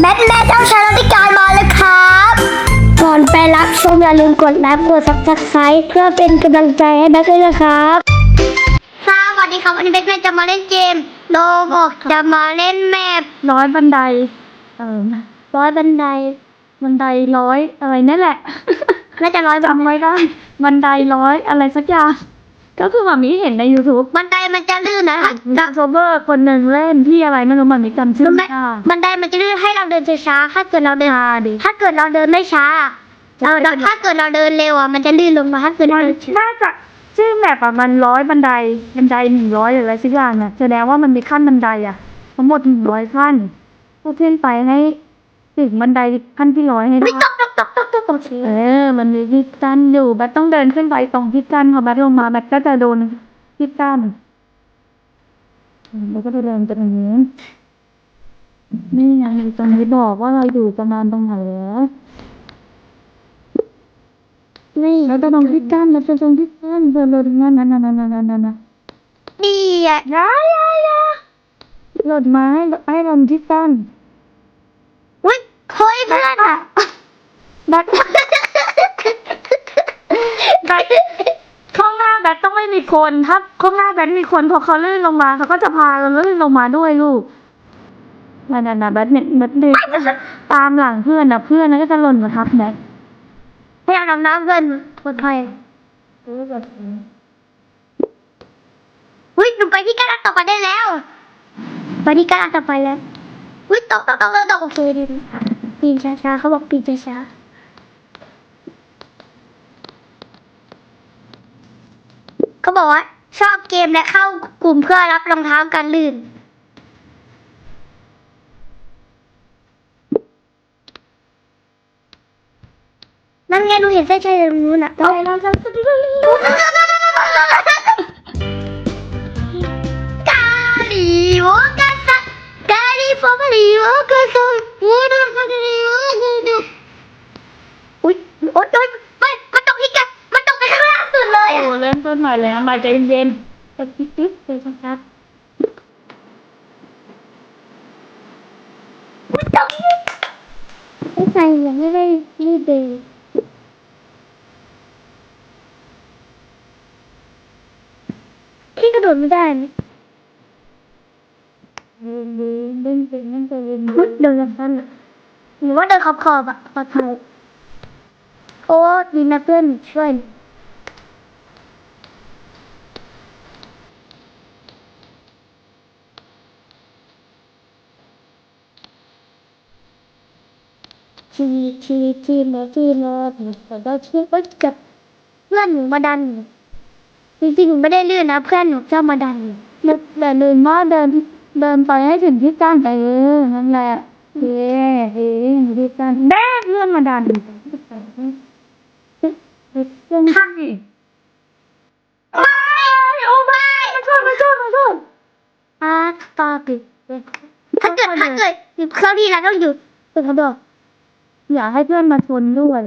แบทแม่เจ้าชายรัติการมาแล้วครับ ก่อนไปรับชมอย่าลืมกดไลค์กดซับสไครต์เพื่อเป็นกำลังใจให้แบทด้วยนะครับสวัสดีครับวันนี้แบทแม่จะมาเล่นเกมโลบอกจะมาเล่นแมปร้อยบันได เออร้อยบันได บันไดร้อยอะไรนั่นแหละน่าจะร้อยแบบจำไว้ได้บันไดร้อยอะไรสักอย่าง ก็คือหมามีเห็นใน YouTube บันไดมันจะลื่นนะกับโซเบอร์คนหนึ่งเล่นที่อะไรไม่รู้หมามีจำชื่อรู้ไหมไม่ได้บันไดมันจะลื่นให้เราเดินช้าๆถ้าเกิดเราเดินอ่าดิถ้าเกิดเราเดินไม่ช้าเราเราถ้าเกิดเราเดินเร็วอะมันจะลื่นลงมาถ้าเกิดมัเรานเดินช้าน่าจะชื่อแมปอะมันร้อยบันไดบันไดหนึ่งร้อยหรืออะไรสักอย่างน่ะแสดงว่ามันมีขั้นบันไดอะทั้งหมดหนึ่งร้อยขั้นก็ขึ้นไปให้ถึงบันไดขั้นที่ร้อยให้ได้ไม่ ต้องต้องต้องต้องต้องต้องเออมันมีที่กั้นอยู่แบทต้องเดินขึ้นไปตรงที่กั้นพอแบทลงมาแบทก็จะโดนที่กั้นอืมแล้วก็จะเดินไปตรงนี้นี่ไงตรงนี้บอกว่าเราอยู่ประมาณตรงไหนแล้วนี่แล้วก็ตรงที่กั้นแล้วจะตรงที่กั้นเดินเลยนั่นนั่นนั่นนั่นนั่นนั่นนี่อะยายายาหล่นมาให้ให้ลงที่กั้นอุ้ยเฮ้ยเพื่อนอะ แบทแบทข้างหน้าแบทต้องไม่มีคนถ้าข้างหน้าแบทมีคนพอเขาลื่นลงมาเขาก็จะพาเราลื่นลงมาด้วยลูกนั่นน่ะนะแบทเนี่ยแบทเดินตามหลังเพื่อนนะเพื่อนนะก็จะหล่นมาทับแบทให้เอาน้ำน้ำเพื่อนปลอดภัยอุ้ยหนูไปที่กระดานต่อไปได้แล้วไปที่กระดานต่อไปแล้วอุ้ยตกตกตกตกตกโอเคดีปีนช้าๆเขาบอกปีนช้าๆเขา บอกว่า ชอบเกมและเข้ากลุ่มเพื่อรับรองเท้ากันลื่น นั่นไงหนูเห็นเส้นชัยตรงนู้นอะไปเราจะ โอ้อะเริ่มต้นหม่เลยนะมาใจเย็นๆแต่ปิ๊บปิ๊บเลยชัดมันตกที่ไม่ใช่ยังไม่ได้รีบเลยพี่กระโดดไม่ได้ไหมเดินเดินเดินเดินเดินเดินมุดเดินแบบนั้นหรือว่าเดินขอบขอบๆอะปลอดภัยโอ้ดีนะเพื่อนช่วย ทีทีทีมาทีมาแต่ก็คิดว่ากับเพื่อนหนูมาดันจริงๆหนูไม่ได้เลื่อนนะเพื่อนหนูชอบมาดันแต่เดินมาเดินเดินไปให้ถึงที่กั้นเออนั่นแหละเอ๊ะเอ๊ะที่กั้นแม่เพื่อนมาดันเรื่องข้างอีกไม่โอ้ไม่มาชนมาชนมาชนอ่าต่อปิดถ้าเกิดถ้าเกิดเครื่องที่เราต้องหยุดเปิดเขาบอก อย่าให้เพื่อนมาชนด้วย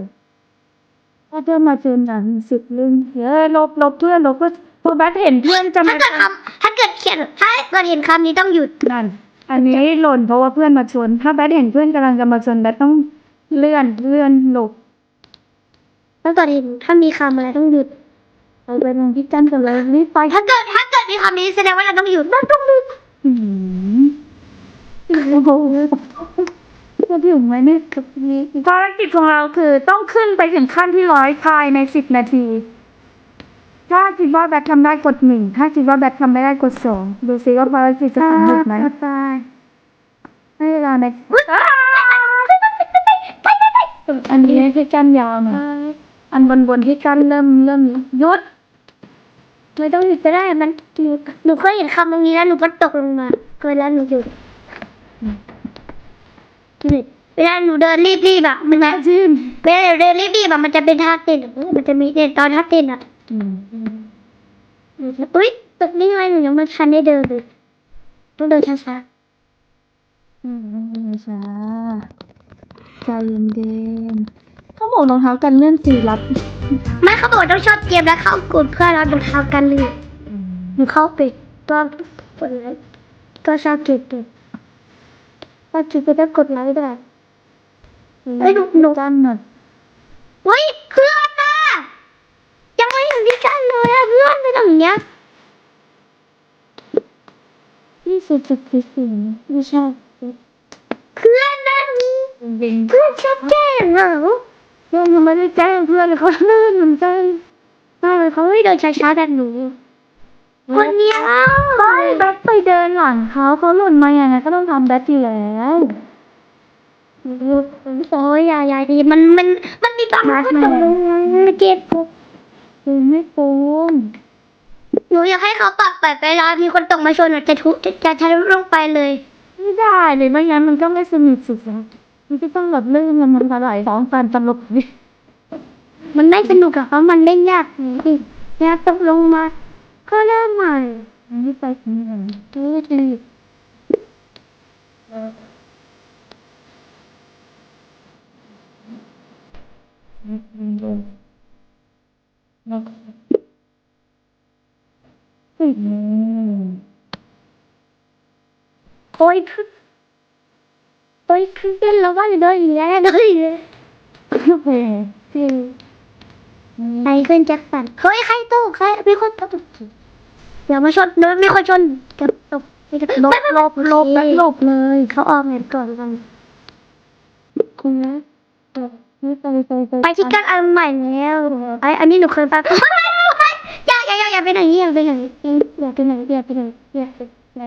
ถ้าเพื่อนมาชนอะสิบลึงเฮ้ยลบลบเพื่อนลบเพื่อนพอแบทเห็นเพื่อนจะถ้ามาเกิดคำถ้าเกิดเขียนถ้าเกิดเห็นคำนี้ต้องหยุดนั่นอันนี้หล่นเพราะว่าเพื่อนมาชน ถ้าแบทเห็นเพื่อนกำลังจะมาชนแบทต้องเลื่อนเลื่อนหลบถ้าเกิดเห็นถ้ามีคำอะไรต้องหยุดเอาไปลงที่กั้นกันเลยรีบไปถ้าเกิดถ้าเกิดมีคำนี้แสดงว่าเราต้องหยุดเราต้องหยุดอืมโอ้โห จะถึงไหมเนี่ยกับนี้ภารกิจของเราคือต้องขึ้นไปถึงขั้นที่ร้อยภายในสิบนาที ถ้าคิดว่าแบททำได้กดหนึ่งถ้าคิดว่าแบททำไม่ได้กดสองดูซิว่าภารกิจจะสำเร็จไหมตายให้เวลาในอันนี้ที่กั้นยาวหน่อยอันบนบนๆที่กั้นเริ่มเริ่มหยุดไม่ต้องหยุดก็ได้มันหนูหนูเคยเห็นคำตรงนี้แล้วหนูก็ตกลงมาเคยแล้วหนูหยุด เวลาหนูเดินรีบๆอะมันนะจิ้มเวลาเดินรีบๆอะมันจะเป็นท่าเต้นมันจะมีเต้นตอนท่าเต้นอะอืมอุ้ยตึกนี่ไงหนูยังไม่ทันได้เดินเลยต้องเดินช้าอืมช้าใจเย็นๆเขาบอกรองเท้ากันเลื่อนสีรับไม่เขาบอกต้องชอบเกมแล้วเข้ากลุ่มเพื่อนเรารองเท้ากันเลยหนูเข้าไปก็ก็ชอบเกมก็ คือจะกดไลค์ด้วยเอ้ยหนูหนูจันหน่อยเฮ้ยเพื่อนน่ะยังไม่ถึงที่กันเลยอะเพื่อนเป็นอย่างเงี้ยยี่สิบจุดสี่สี่ไม่ใช่เพื่อนนะจริงเพื่อนชัดเจนเหรอยังไม่ได้แจ้งเพื่อนเลยเขาลื่นเหมือนกันไม่เขาไม่เดินช้าๆแบบหนู คนเนี้ยไปแบ็คไปเดินหลังเขาเขาหล่นมาอย่างไงก็ต้องทำแบ็คอยู่แล้วโอ้ยอย่าอย่าดีมันมันมันมีบางคนตกลงมาเจ็บคือไม่ปูนหนูอยากให้เขาปรับแบบเวลามีคนตกมาชนอะจะทุจะจะทะลุลงไปเลย ไม่ได้เลยไม่งั้นมันก็ไม่สนุกสุดนะมันก็ต้องแบบลื่นมันมันไหลสองฟันตลกดิมันไม่สนุกอะเพราะมันเล่นยากนี่เนี่ยตกลงมา ก็เริ่มใหม่อันนี้ไปที่ไหนนี่คืออืมอืมอืมแล้วก็อืมโอ้ยคือโอ้ยคือเล่นแล้วว่าจะโดนอีกแล้วโดนอีกแล้วโอเคอืมใครขึ้นแจ็คสันเฮ้ยใครตกใครมีคนตก เดี๋ยวมาชนเดี๋ยวมีคนชนเดี๋ยวตกไม่ได้ลบลบลบแล้วลบเลยเขาออกเงินก่อนกันคุณนะไปที่กันอันใหม่แล้วไออันนี้หนูเคยไปอย่าอย่าอย่าอย่าไปไหนอย่าไปไหนอย่าไปไหนอย่าไปไหนอย่าไปไหน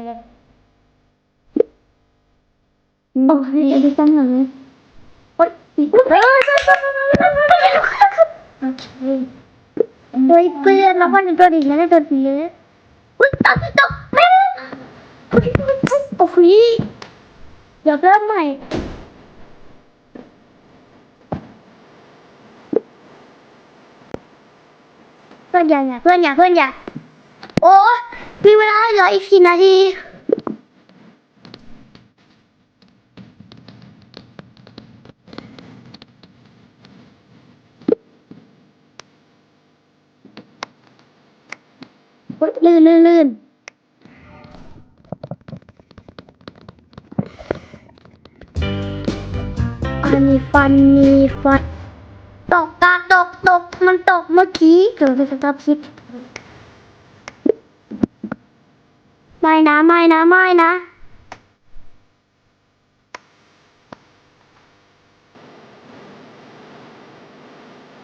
โอ้ยอันนี้ตั้งเหรอโอ๊ยเฮ้ยโดยเพื่อนแล้วมันโดนอีแล้วโดนอีกแล้ว อุ้ยตกตกแม่โอ้ยเดี๋ยวเริ่มใหม่เพื่อนอย่าอย่าเพื่อนอย่าเพื่อนอย่าโอ้มีเวลาเหลืออีกสี่นาที ลื่นลื่นลื่นอันนี้ฟันมีฟัน ตกตาตกตกมันตกเมื่อกี้เกิดเป็นสตาร์พิษไม่นะไม่นะไม่นะ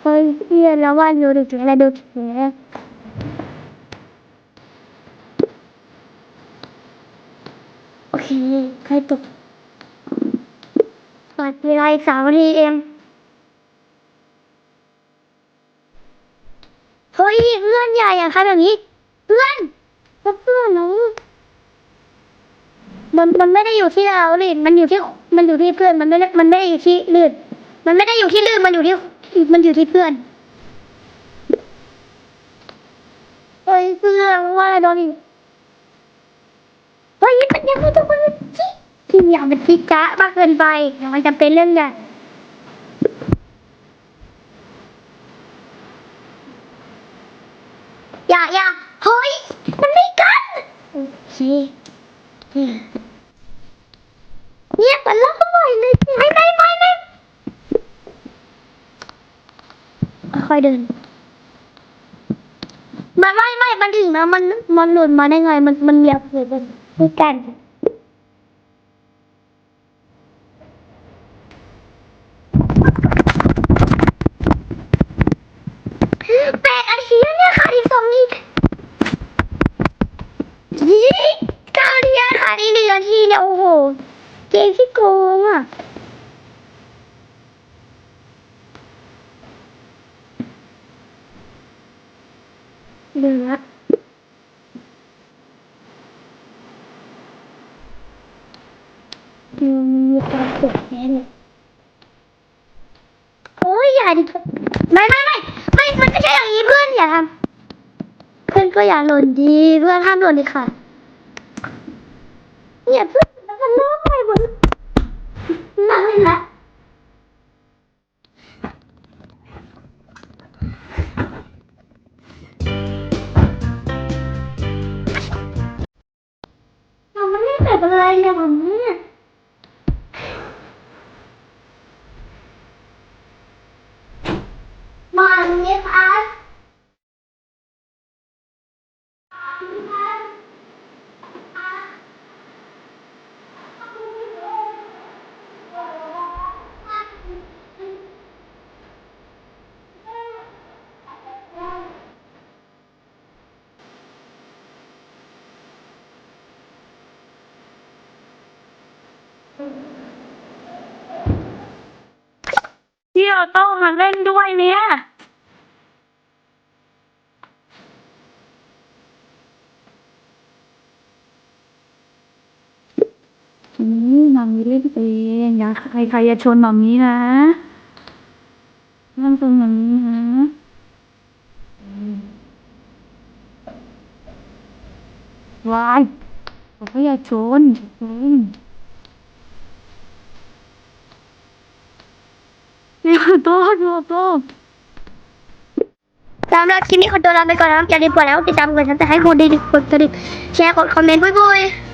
เฮ้ยเพี้ยนแล้วว่าดูดิถึงอะไรดูถึง อะไรโอเคใครตกเปิดเวลาอีกสามนาทีเองเฮ้ยเพื่อนใหญ่อย่าทำแบบนี้ เพื่อนเพื่อนหนูมันมันไม่ได้อยู่ที่เราเลยมันอยู่ที่มันอยู่ที่เพื่อนมันไม่ได้มันไม่ได้อยู่ที่ลื่นมันไม่ได้อยู่ที่ลื่นมันอยู่ที่มันอยู่ที่เพื่อนเฮ้ยเพื่อนว่าอะไรโดนอีก เฮ้ยมันยังไม่ต้องมาที่ที่อยากเป็นพิจ้ามากเกินไปมันจะเป็นเรื่องใหญ่อย่าอย่าเฮ้ย มันไม่กันโอเคเนี่ยมันล็อกหน่อยเลยไม่ไม่ไม่ไม่ค่อยเดินมันไม่ไม่มันถึงนะมันมันหลุดมาได้ไง มันมันเหยียบเลยมัน ไม่กัน แปดนาทีแล้วเนี่ยค่ะอีกสองนาทียี่เก้าเดียวค่ะนี่หนึ่งนาทีเนี่ยโอ้โห เกมที่โกงอะเหลือ ก็อย่าหล่นดีเพื่อห้ามหล่นดีค่ะเนี่ยเพื่งนมันน้อยบนนั่นเลยนะเราไม่ได้แบบอะไรเลยผมเนี่ยมันนี่ค่ะ รับพี่ออโต้มาเล่นด้วยเนี่ยอืมมัมมี่เล่นเองอย่าใครใครอย่าชนมัมมี่นะนั่งตรงมัมมี่นะวายบอกว่าอย่าชนอืม นี่ขอโทษขอโทษสำหรับคลิปนี้ขอตัวลาไปก่อนนะครับอย่าลืมกดไลค์ติดตามกดซับสไครต์กดดีกดกระดิ่งแชร์กดคอมเมนต์บุยๆ